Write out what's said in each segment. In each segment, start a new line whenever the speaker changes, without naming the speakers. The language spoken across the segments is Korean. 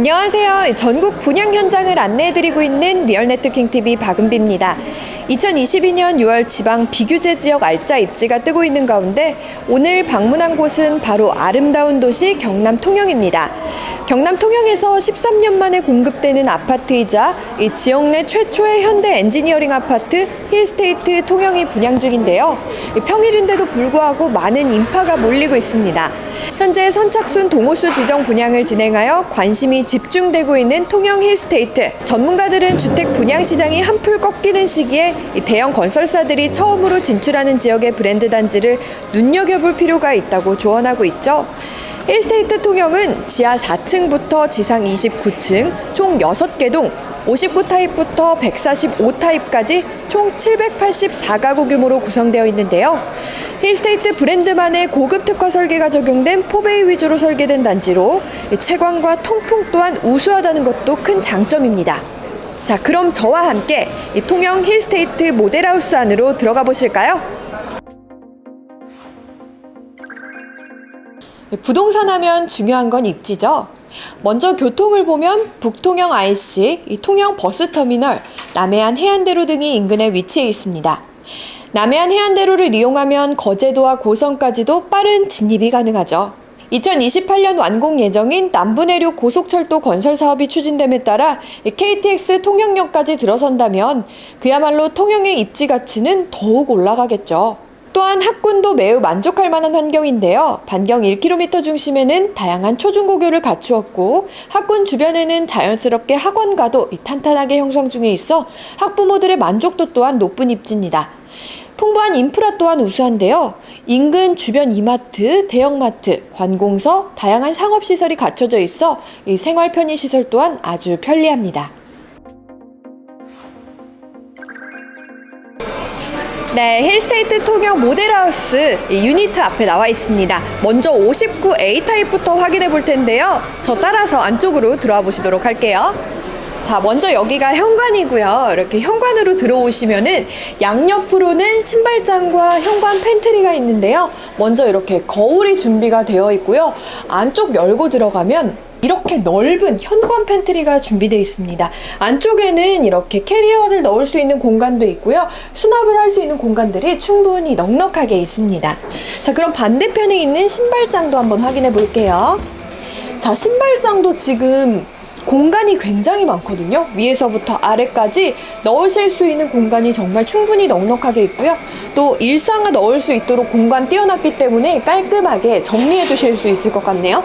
안녕하세요. 전국 분양 현장을 안내해드리고 있는 리얼네트킹TV 박은비입니다. 2022년 6월 지방 비규제 지역 알짜 입지가 뜨고 있는 가운데 오늘 방문한 곳은 바로 아름다운 도시 경남 통영입니다. 경남 통영에서 13년 만에 공급되는 아파트이자 이 지역 내 최초의 현대 엔지니어링 아파트 힐스테이트 통영이 분양 중인데요. 이 평일인데도 불구하고 많은 인파가 몰리고 있습니다. 현재 선착순 동호수 지정 분양을 진행하여 관심이 집중되고 있는 통영 힐스테이트. 전문가들은 주택 분양 시장이 한풀 꺾이는 시기에 이 대형 건설사들이 처음으로 진출하는 지역의 브랜드 단지를 눈여겨볼 필요가 있다고 조언하고 있죠. 힐스테이트 통영은 지하 4층부터 지상 29층 총 6개 동 59타입부터 145타입까지 총 784가구 규모로 구성되어 있는데요. 힐스테이트 브랜드만의 고급 특화 설계가 적용된 포베이 위주로 설계된 단지로 채광과 통풍 또한 우수하다는 것도 큰 장점입니다. 자, 그럼 저와 함께 이 통영 힐스테이트 모델하우스 안으로 들어가 보실까요? 부동산 하면 중요한 건 입지죠. 먼저 교통을 보면 북통영 IC, 이 통영 버스터미널, 남해안 해안대로 등이 인근에 위치해 있습니다. 남해안 해안대로를 이용하면 거제도와 고성까지도 빠른 진입이 가능하죠. 2028년 완공 예정인 남부내륙 고속철도 건설 사업이 추진됨에 따라 KTX 통영역까지 들어선다면 그야말로 통영의 입지 가치는 더욱 올라가겠죠. 또한 학군도 매우 만족할 만한 환경인데요. 반경 1km 중심에는 다양한 초중고교를 갖추었고 학군 주변에는 자연스럽게 학원가도 탄탄하게 형성 중에 있어 학부모들의 만족도 또한 높은 입지입니다. 풍부한 인프라 또한 우수한데요. 인근 주변 이마트, 대형마트, 관공서, 다양한 상업시설이 갖춰져 있어 생활 편의시설 또한 아주 편리합니다. 네, 힐스테이트 통영 모델하우스 유니트 앞에 나와 있습니다. 먼저 59A 타입부터 확인해 볼 텐데요. 저 따라서 안쪽으로 들어와 보시도록 할게요. 자, 먼저 여기가 현관이고요. 이렇게 현관으로 들어오시면은 양옆으로는 신발장과 현관 팬트리가 있는데요. 먼저 이렇게 거울이 준비가 되어 있고요. 안쪽 열고 들어가면 이렇게 넓은 현관 팬트리가 준비되어 있습니다. 안쪽에는 이렇게 캐리어를 넣을 수 있는 공간도 있고요. 수납을 할 수 있는 공간들이 충분히 넉넉하게 있습니다. 자, 그럼 반대편에 있는 신발장도 한번 확인해 볼게요. 자, 신발장도 지금 공간이 굉장히 많거든요. 위에서부터 아래까지 넣으실 수 있는 공간이 정말 충분히 넉넉하게 있고요. 또 일상화 넣을 수 있도록 공간 띄워놨기 때문에 깔끔하게 정리해 두실 수 있을 것 같네요.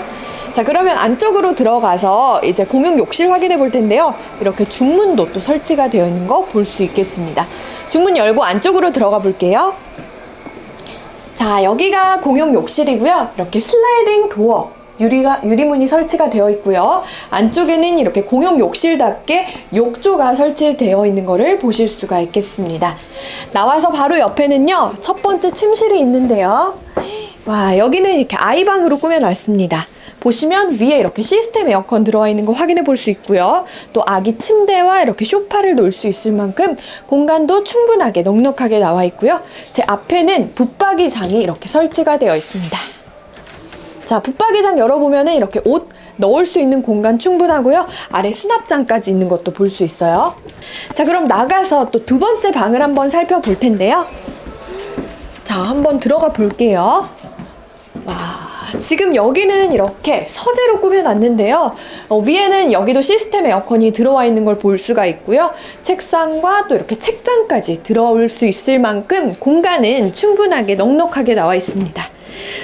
자 그러면 안쪽으로 들어가서 이제 공용 욕실 확인해 볼 텐데요 이렇게 중문도 또 설치가 되어 있는 거 볼 수 있겠습니다 중문 열고 안쪽으로 들어가 볼게요 자 여기가 공용 욕실이고요 이렇게 슬라이딩 도어 유리가 유리문이 설치가 되어 있고요. 안쪽에는 이렇게 공용 욕실답게 욕조가 설치되어 있는 것을 보실 수가 있겠습니다. 나와서 바로 옆에는요. 첫 번째 침실이 있는데요. 와, 여기는 이렇게 아이방으로 꾸며놨습니다. 보시면 위에 이렇게 시스템 에어컨 들어와 있는 거 확인해 볼 수 있고요. 또 아기 침대와 이렇게 소파를 놓을 수 있을 만큼 공간도 충분하게 넉넉하게 나와 있고요. 제 앞에는 붙박이 장이 이렇게 설치가 되어 있습니다. 자, 붙박이 장 열어보면 이렇게 옷 넣을 수 있는 공간 충분하고요. 아래 수납장까지 있는 것도 볼 수 있어요. 자, 그럼 나가서 또 두 번째 방을 한번 살펴볼 텐데요. 자, 한번 들어가 볼게요. 와. 지금 여기는 이렇게 서재로 꾸며놨는데요. 어, 위에는 여기도 시스템 에어컨이 들어와 있는 걸 볼 수가 있고요. 책상과 또 이렇게 책장까지 들어올 수 있을 만큼 공간은 충분하게 넉넉하게 나와 있습니다.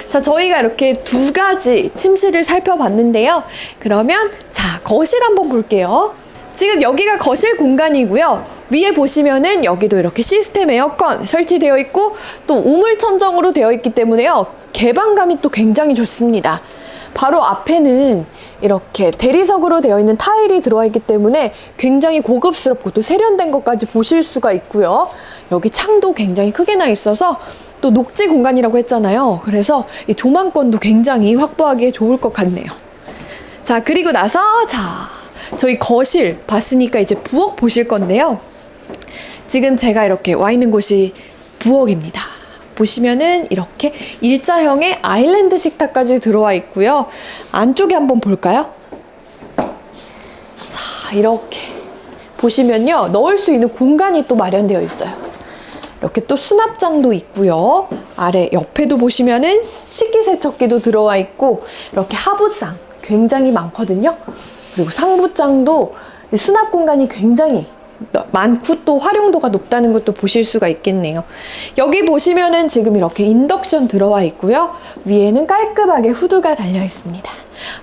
자, 저희가 이렇게 두 가지 침실을 살펴봤는데요. 그러면 자, 거실 한번 볼게요. 지금 여기가 거실 공간이고요. 위에 보시면은 여기도 이렇게 시스템 에어컨 설치되어 있고 또 우물 천정으로 되어 있기 때문에요. 개방감이 또 굉장히 좋습니다. 바로 앞에는 이렇게 대리석으로 되어 있는 타일이 들어와 있기 때문에 굉장히 고급스럽고 또 세련된 것까지 보실 수가 있고요. 여기 창도 굉장히 크게 나 있어서 또 녹지 공간이라고 했잖아요. 그래서 이 조망권도 굉장히 확보하기에 좋을 것 같네요. 자, 그리고 나서 자, 저희 거실 봤으니까 이제 부엌 보실 건데요. 지금 제가 이렇게 와 있는 곳이 부엌입니다. 보시면은 이렇게 일자형의 아일랜드 식탁까지 들어와 있고요. 안쪽에 한번 볼까요? 이렇게 보시면요. 넣을 수 있는 공간이 또 마련되어 있어요. 이렇게 또 수납장도 있고요. 아래 옆에도 보시면은 식기세척기도 들어와 있고 이렇게 하부장 굉장히 많거든요. 그리고 상부장도 이 수납 공간이 굉장히 너- 많고 또 활용도가 높다는 것도 보실 수가 있겠네요. 여기 보시면은 지금 이렇게 인덕션 들어와 있고요. 위에는 깔끔하게 후드가 달려 있습니다.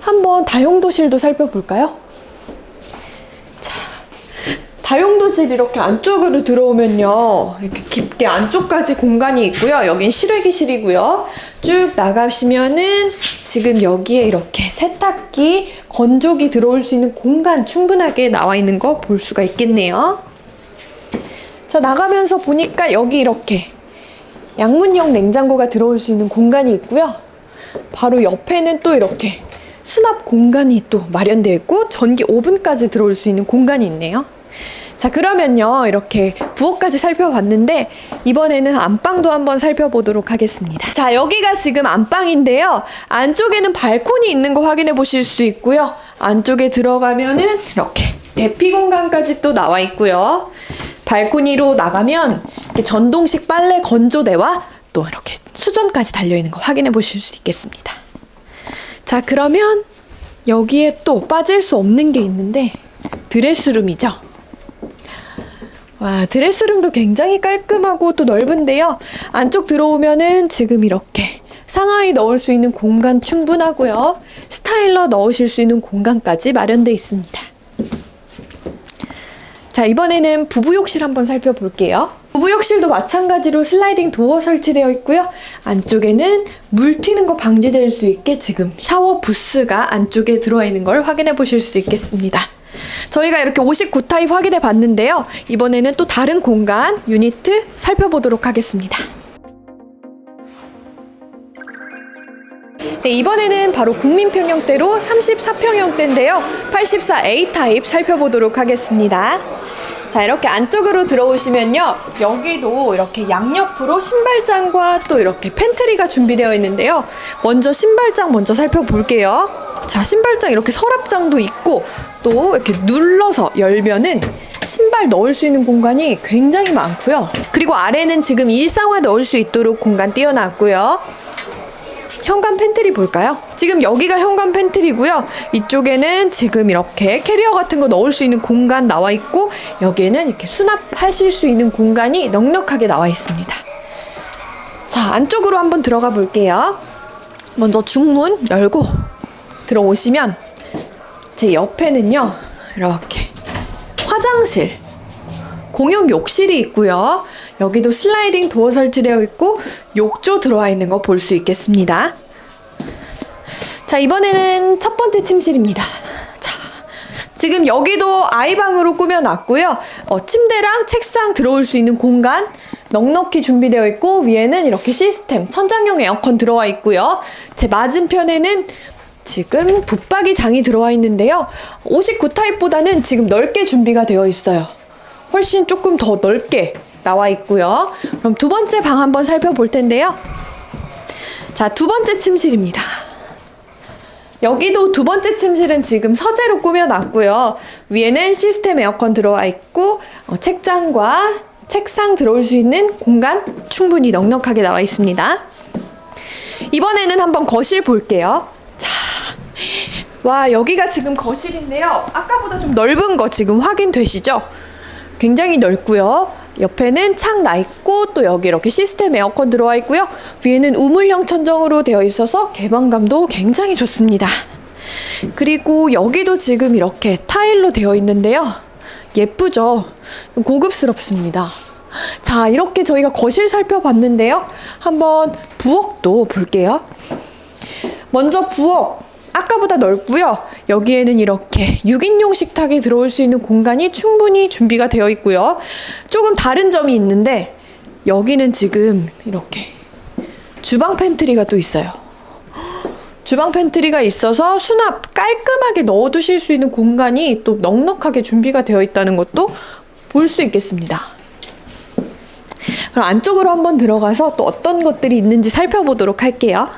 한번 다용도실도 살펴볼까요? 다용도실 이렇게 안쪽으로 들어오면요. 이렇게 깊게 안쪽까지 공간이 있고요. 여긴 실외기실이고요. 쭉 나가시면은 지금 여기에 이렇게 세탁기, 건조기 들어올 수 있는 공간 충분하게 나와 있는 거 볼 수가 있겠네요. 자, 나가면서 보니까 여기 이렇게 양문형 냉장고가 들어올 수 있는 공간이 있고요. 바로 옆에는 또 이렇게 수납 공간이 또 마련되어 있고 전기 오븐까지 들어올 수 있는 공간이 있네요. 자, 그러면요. 이렇게 부엌까지 살펴봤는데 이번에는 안방도 한번 살펴보도록 하겠습니다. 자, 여기가 지금 안방인데요. 안쪽에는 발코니 있는 거 확인해 보실 수 있고요. 안쪽에 들어가면은 이렇게 대피 공간까지 또 나와 있고요. 발코니로 나가면 이렇게 전동식 빨래 건조대와 또 이렇게 수전까지 달려 있는 거 확인해 보실 수 있겠습니다. 자, 그러면 여기에 또 빠질 수 없는 게 있는데 드레스룸이죠. 와, 드레스룸도 굉장히 깔끔하고 또 넓은데요. 안쪽 들어오면은 지금 이렇게 상하이 넣을 수 있는 공간 충분하고요. 스타일러 넣으실 수 있는 공간까지 마련되어 있습니다. 자, 이번에는 부부욕실 한번 살펴볼게요. 부부욕실도 마찬가지로 슬라이딩 도어 설치되어 있고요. 안쪽에는 물 튀는 거 방지될 수 있게 지금 샤워 부스가 안쪽에 들어와 있는 걸 확인해 보실 수 있겠습니다. 저희가 이렇게 59타입 확인해 봤는데요. 이번에는 또 다른 공간 유니트 살펴보도록 하겠습니다. 네, 이번에는 바로 국민평형대로 34평형대인데요. 84A 타입 살펴보도록 하겠습니다. 자, 이렇게 안쪽으로 들어오시면요. 여기도 이렇게 양옆으로 신발장과 또 이렇게 팬트리가 준비되어 있는데요. 먼저 신발장 먼저 살펴볼게요. 자, 신발장 이렇게 서랍장도 있고 또 이렇게 눌러서 열면은 신발 넣을 수 있는 공간이 굉장히 많고요. 그리고 아래는 지금 일상화 넣을 수 있도록 공간 띄워놨고요. 현관 팬트리 볼까요? 지금 여기가 현관 팬트리고요. 이쪽에는 지금 이렇게 캐리어 같은 거 넣을 수 있는 공간 나와 있고 여기에는 이렇게 수납하실 수 있는 공간이 넉넉하게 나와 있습니다. 자, 안쪽으로 한번 들어가 볼게요. 먼저 중문 열고 들어오시면 제 옆에는요. 이렇게 화장실 공용 욕실이 있고요. 여기도 슬라이딩 도어 설치되어 있고 욕조 들어와 있는 거 볼 수 있겠습니다. 자, 이번에는 첫 번째 침실입니다. 자, 지금 여기도 아이방으로 꾸며놨고요. 어, 침대랑 책상 들어올 수 있는 공간 넉넉히 준비되어 있고 위에는 이렇게 시스템 천장용 에어컨 들어와 있고요. 제 맞은편에는 지금 붙박이 장이 들어와 있는데요. 59타입보다는 지금 넓게 준비가 되어 있어요. 훨씬 조금 더 넓게 나와 있고요. 그럼 두 번째 방 한번 살펴볼 텐데요. 자, 두 번째 침실입니다. 여기도 두 번째 침실은 지금 서재로 꾸며놨고요. 위에는 시스템 에어컨 들어와 있고 어, 책장과 책상 들어올 수 있는 공간 충분히 넉넉하게 나와 있습니다. 이번에는 한번 거실 볼게요. 자, 와 여기가 지금 거실인데요. 아까보다 좀 넓은 거 지금 확인되시죠? 굉장히 넓고요. 옆에는 창 나 있고 또 여기 이렇게 시스템 에어컨 들어와 있고요. 위에는 우물형 천정으로 되어 있어서 개방감도 굉장히 좋습니다. 그리고 여기도 지금 이렇게 타일로 되어 있는데요. 예쁘죠? 고급스럽습니다. 자, 이렇게 저희가 거실 살펴봤는데요. 한번 부엌도 볼게요. 먼저 부엌. 아까보다 넓고요. 여기에는 이렇게 6인용 식탁이 들어올 수 있는 공간이 충분히 준비가 되어 있고요. 조금 다른 점이 있는데 여기는 지금 이렇게 주방 팬트리가 또 있어요. 주방 팬트리가 있어서 수납 깔끔하게 넣어두실 수 있는 공간이 또 넉넉하게 준비가 되어 있다는 것도 볼 수 있겠습니다. 그럼 안쪽으로 한번 들어가서 또 어떤 것들이 있는지 살펴보도록 할게요.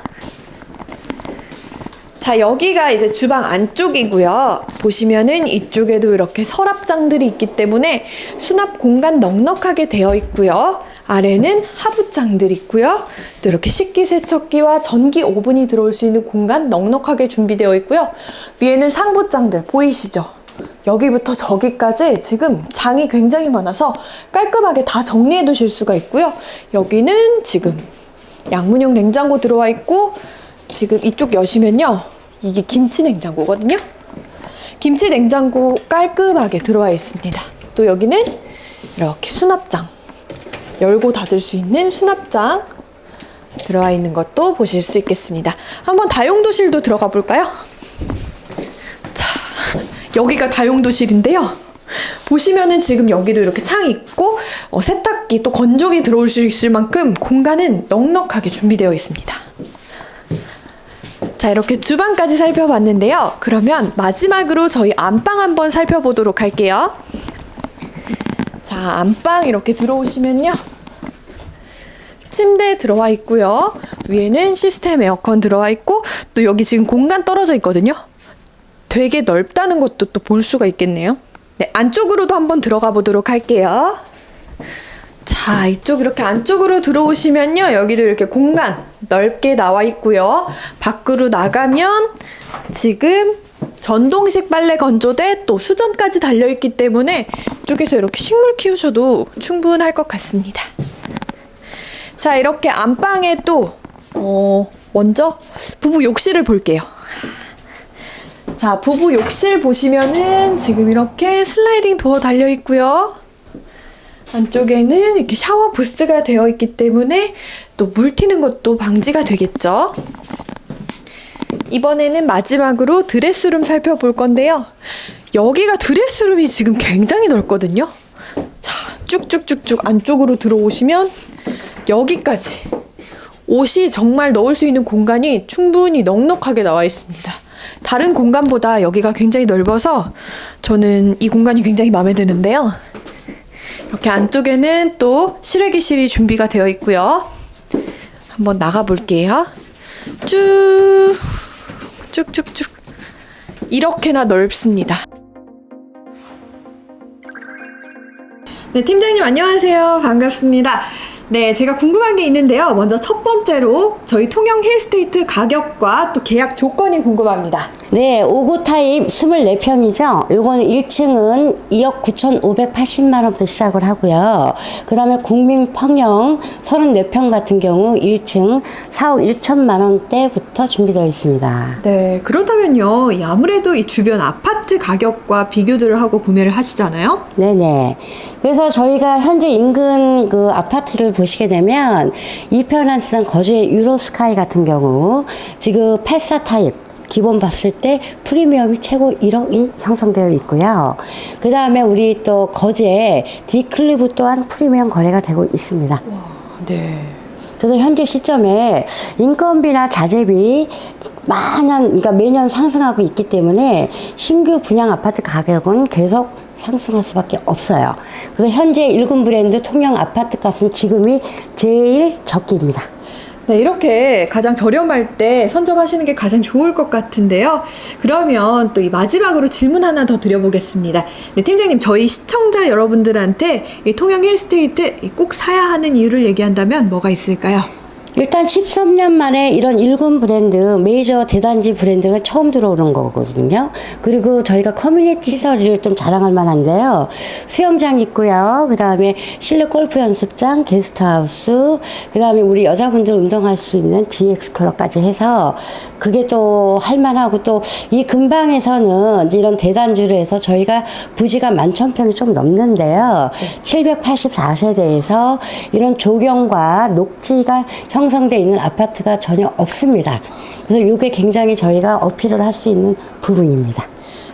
자, 여기가 이제 주방 안쪽이고요. 보시면은 이쪽에도 이렇게 서랍장들이 있기 때문에 수납 공간 넉넉하게 되어 있고요. 아래는 하부장들 있고요. 또 이렇게 식기세척기와 전기 오븐이 들어올 수 있는 공간 넉넉하게 준비되어 있고요. 위에는 상부장들 보이시죠? 여기부터 저기까지 지금 장이 굉장히 많아서 깔끔하게 다 정리해 두실 수가 있고요. 여기는 지금 양문형 냉장고 들어와 있고 지금 이쪽 여시면요. 이게 김치 냉장고거든요. 김치 냉장고 깔끔하게 들어와 있습니다. 또 여기는 이렇게 수납장. 열고 닫을 수 있는 수납장 들어와 있는 것도 보실 수 있겠습니다. 한번 다용도실도 들어가 볼까요? 자, 여기가 다용도실인데요. 보시면은 지금 여기도 이렇게 창이 있고 어, 세탁기 또 건조기 들어올 수 있을 만큼 공간은 넉넉하게 준비되어 있습니다. 자, 이렇게 주방까지 살펴봤는데요. 그러면 마지막으로 저희 안방 한번 살펴보도록 할게요. 자, 안방 이렇게 들어오시면요. 침대 들어와 있고요. 위에는 시스템 에어컨 들어와 있고 또 여기 지금 공간 떨어져 있거든요. 되게 넓다는 것도 또 볼 수가 있겠네요. 네, 안쪽으로도 한번 들어가 보도록 할게요. 자, 이쪽 이렇게 안쪽으로 들어오시면요. 여기도 이렇게 공간 넓게 나와 있고요. 밖으로 나가면 지금 전동식 빨래 건조대 또 수전까지 달려 있기 때문에 이쪽에서 이렇게 식물 키우셔도 충분할 것 같습니다. 자, 이렇게 안방에 또 어, 먼저 부부 욕실을 볼게요. 자, 부부 욕실 보시면은 지금 이렇게 슬라이딩 도어 달려 있고요. 안쪽에는 이렇게 샤워 부스가 되어 있기 때문에 또 물 튀는 것도 방지가 되겠죠. 이번에는 마지막으로 드레스룸 살펴볼 건데요. 여기가 드레스룸이 지금 굉장히 넓거든요. 자, 쭉쭉쭉쭉 안쪽으로 들어오시면 여기까지 옷이 정말 넣을 수 있는 공간이 충분히 넉넉하게 나와 있습니다. 다른 공간보다 여기가 굉장히 넓어서 저는 이 공간이 굉장히 마음에 드는데요. 이렇게 안쪽에는 또 실외기실이 준비가 되어 있고요. 한번 나가 볼게요. 쭉 쭉쭉쭉 이렇게나 넓습니다. 네, 팀장님 안녕하세요. 반갑습니다. 네, 제가 궁금한 게 있는데요. 먼저 첫 번째로 저희 통영 힐스테이트 가격과 또 계약 조건이 궁금합니다.
네, 5구 타입 24평이죠. 요거는 1층은 2억 9,580만 원부터 시작을 하고요. 그다음에 국민 평형 34평 같은 경우 1층 4억 1천만 원대부터 준비되어 있습니다.
네, 그렇다면요. 이 아무래도 이 주변 아파트 가격과 비교들을 하고 구매를 하시잖아요.
네 네. 그래서 저희가 현재 인근 그 아파트를 보시게 되면 이편한산 거주의 유로스카이 같은 경우 지금 84 타입 기본 봤을 때 프리미엄이 최고 1억이 형성되어 있고요. 그 다음에 우리 또 거제 디클리브 또한 프리미엄 거래가 되고 있습니다.
네.
저도 현재 시점에 인건비나 자재비 마냥 그러니까 매년 상승하고 있기 때문에 신규 분양 아파트 가격은 계속 상승할 수밖에 없어요. 그래서 현재 일군 브랜드 통영 아파트 값은 지금이 제일 적기입니다.
네, 이렇게 가장 저렴할 때 선점하시는 게 가장 좋을 것 같은데요. 그러면 또 이 마지막으로 질문 하나 더 드려보겠습니다. 네, 팀장님, 저희 시청자 여러분들한테 이 통영 힐스테이트 꼭 사야 하는 이유를 얘기한다면 뭐가 있을까요?
일단 13년 만에 이런 일군 브랜드, 메이저 대단지 브랜드가 처음 들어오는 거거든요. 그리고 저희가 커뮤니티 시설을 좀 자랑할 만한데요. 수영장 있고요. 그 다음에 실내 골프 연습장, 게스트하우스, 그 다음에 우리 여자분들 운동할 수 있는 GX 클럽까지 해서 그게 또 할만하고 또 이 근방에서는 이런 대단지로 해서 저희가 부지가 만천 평이 좀 넘는데요. 784세대에서 이런 조경과 녹지가 형 성되어 있는 아파트가 전혀 없습니다. 그래서 이게 굉장히 저희가 어필을 할 수 있는 부분입니다.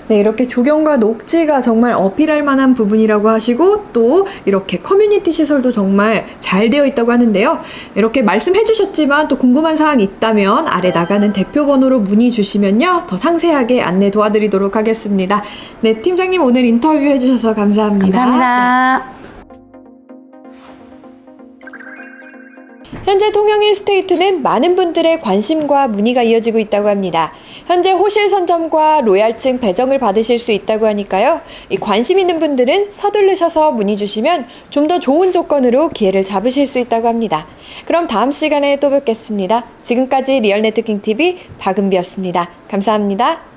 네, 이렇게 조경과 녹지가 정말 어필할 만한 부분이라고 하시고 또 이렇게 커뮤니티 시설도 정말 잘 되어 있다고 하는데요. 이렇게 말씀해 주셨지만 또 궁금한 사항이 있다면 아래 나가는 대표 번호로 문의 주시면요. 더 상세하게 안내 도와드리도록 하겠습니다. 네, 팀장님 오늘 인터뷰 해 주셔서 감사합니다.
감사합니다.
현재 통영 힐스테이트는 많은 분들의 관심과 문의가 이어지고 있다고 합니다. 현재 호실 선점과 로얄층 배정을 받으실 수 있다고 하니까요. 이 관심 있는 분들은 서둘르셔서 문의 주시면 좀 더 좋은 조건으로 기회를 잡으실 수 있다고 합니다. 그럼 다음 시간에 또 뵙겠습니다. 지금까지 리얼네트킹 TV 박은비였습니다. 감사합니다.